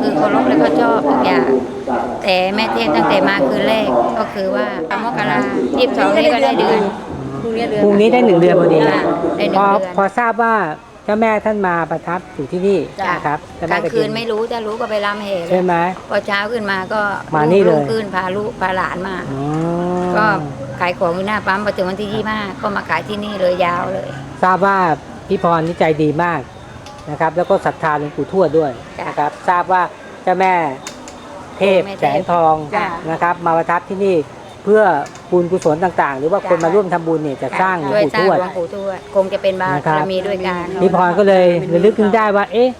คือเคารพและก็ชอบทุกอย่าง แต่แม่เทศตั้งแต่มาคืนแรกก็คือว่ามกรายี่สิบสองนี้ก็ได้เดือนพรุ่งนี้เดือนพรุ่งนี้ได้หนึ่งเดือนพอดีค่ะได้หนึ่พงอเดือนพอทราบว่าเจ้าแม่ท่านมาประทับอยู่ที่นี่จ้ะนะครับเจ้กแม่ลางตะคืเยนไม่รู้จะรู้ก็ไปรำเหตุใช่ไหมพอเช้าขึ้นมาก็มานี่เลยรุ่งขึ้นพาลูกพาหลานมาอ๋อก็ขายของอยู่หน้าปั๊มพอถึงวันที่ยี่ห้าก็มาขายที่นี่เลยยาวเลย ทราบว่าพี่พรนี่ใจดีมาก นะครับ แล้วก็ศรัทธาหลวงปู่ทวดด้วยจ้ะนะครับ ทราบว่าเจ้าแม่เทพแม่เทพแสงทองจ้ะนะครับ มาประทับที่นี่เพื่อบุญกุศลต่างๆ หรือว่าจ้ะ คนมาร่วมทำบุญเนี่ยจะสร้างหลวงช่วยปู่สร้าทงวด หลวงปู่ทวดคงจะเป็นบารนะครับมีด้วยกันพี่พรก็เลยระลึกขึ้นได้ว่า เอ๊ะ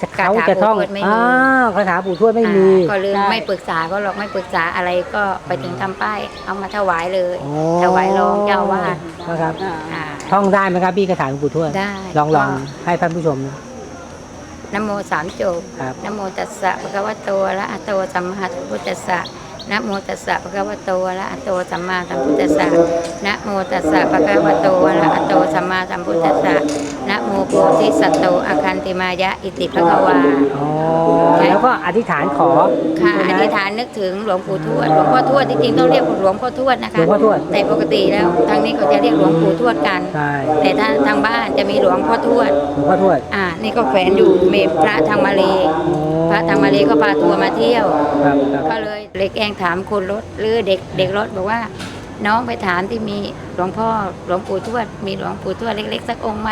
จะเขาจะท่องคาถาปู่ทวดไม่มี อ้าวคาถาปู่ทวดไม่มี อ่าก็ลืมไม่ปรึกษาก็หรอกไม่ปรึกษาอะไรก็ไปถึงทำป้ายเอามาถวายเลยโอ้ถวายรองเจ้าอาวาดนะครับ อ่าอ่า ท่องได้ไหมครับพี่คาถาหลวงปู่ทวดได้ลองลองก็ ให้ท่านผู้ชมนะโมสามจบครับ นะโมตัสสะภะคะวะโตอะระหะโตสัมมาสัมพุทธัสสะ นะโมตัสสะภะคะวะโตอะระหะโตสัมมาสัมพุทธัสสะนะโมตัสสะภะคะวะโตอะระหะโตสัมมาสัมพุทธัสสะนะโมโพธิสัตว์โตอาคันติมายะอิติภะคะวาอ๋อแล้วก็อธิษฐานขอค่ะใช่อไหมธิษฐานนึกถึงหลวงปู่ทวดหลวงพ่อทวดจริงๆต้องเรียกหลวงพ่อทวดนะหลวคะงพ่อทวดแต่ปกติแล้วทางนี้เขาจะเรียกหลวงปู่ทวดกันใช่แต่ถ้าทางบ้านจะมีหลวงพ่อทวดหลวงพ่อทวดอ่า นี่ก็แขวนอยู่เมพระทางมาเลอ๋อพระทางมาเลก็พาทัวร์มาเที่ยว ครับครับก็เลยเลยแกล้งถามคนรถหรือเด็กเด็กรถบอกว่า น้องไปถามที่มีหลวงพ่อหลวงปู่ทวดมีหลวงปู่ทวดเล็ก ๆ สักองค์ไหม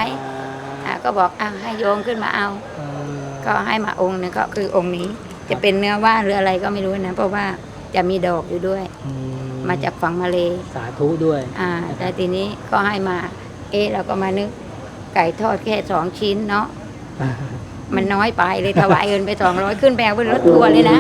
อ่าก็บอกอ่าให้โยมขึ้นมาเอา อืมก็ให้มาองค์หนึงก็คือองค์นี้ จะเป็นเนื้อว่านหรืออะไรก็ไม่รู้นะ เพราะว่าจะมีดอกอยู่ด้วย อืมาจากฝั่งมาเล สาธุด้วย อ่าแต่ทีนี้ก็ให้มา เอ๊ะเราก็มานึก ไก่ทอดแค่สองชิ้นเนาะ มันน้อยไปเลยถวายเงินไปสองร้อยขึ้นแบกบนรถทัวร์เลยนะ